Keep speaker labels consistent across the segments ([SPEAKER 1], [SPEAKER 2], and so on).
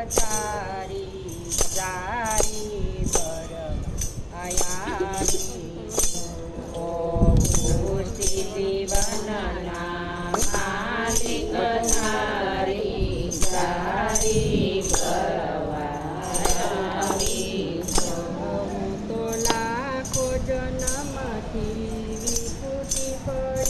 [SPEAKER 1] તારી સારી પર આયાની વનના માલિક તારી સારી પરવાની તો લાખો જન્મથી વિકૃતિ પર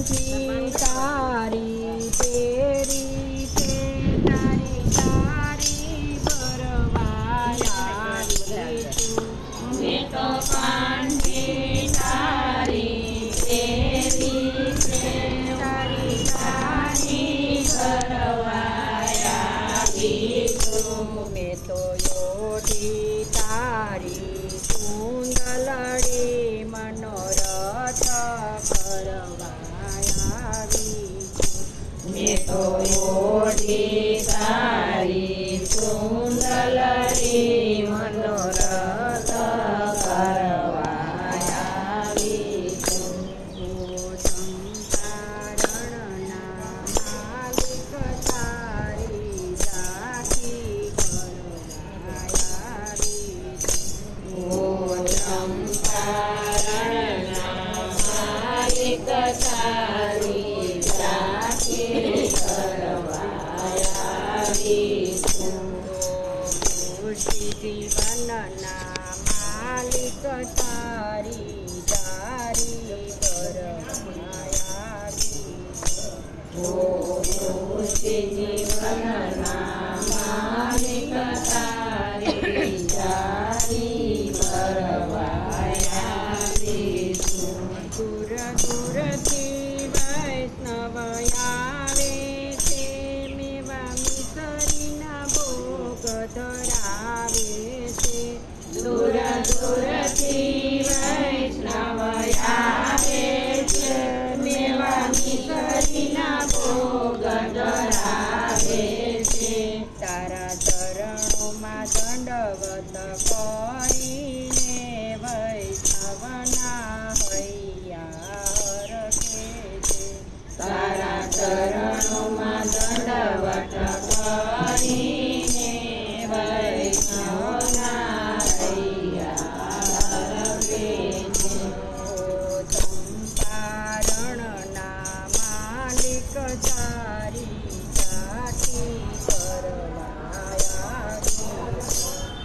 [SPEAKER 1] શાંતિ તારી જીવનના માલિક તારી તારી પરમાયા જીવન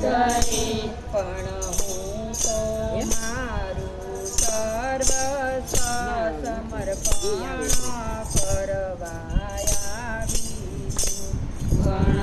[SPEAKER 2] પણ હું તો મારું સમર્પણ કરવાયા આવી
[SPEAKER 1] પણ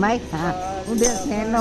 [SPEAKER 1] માય
[SPEAKER 2] હા ઉદેશ ને
[SPEAKER 1] એનો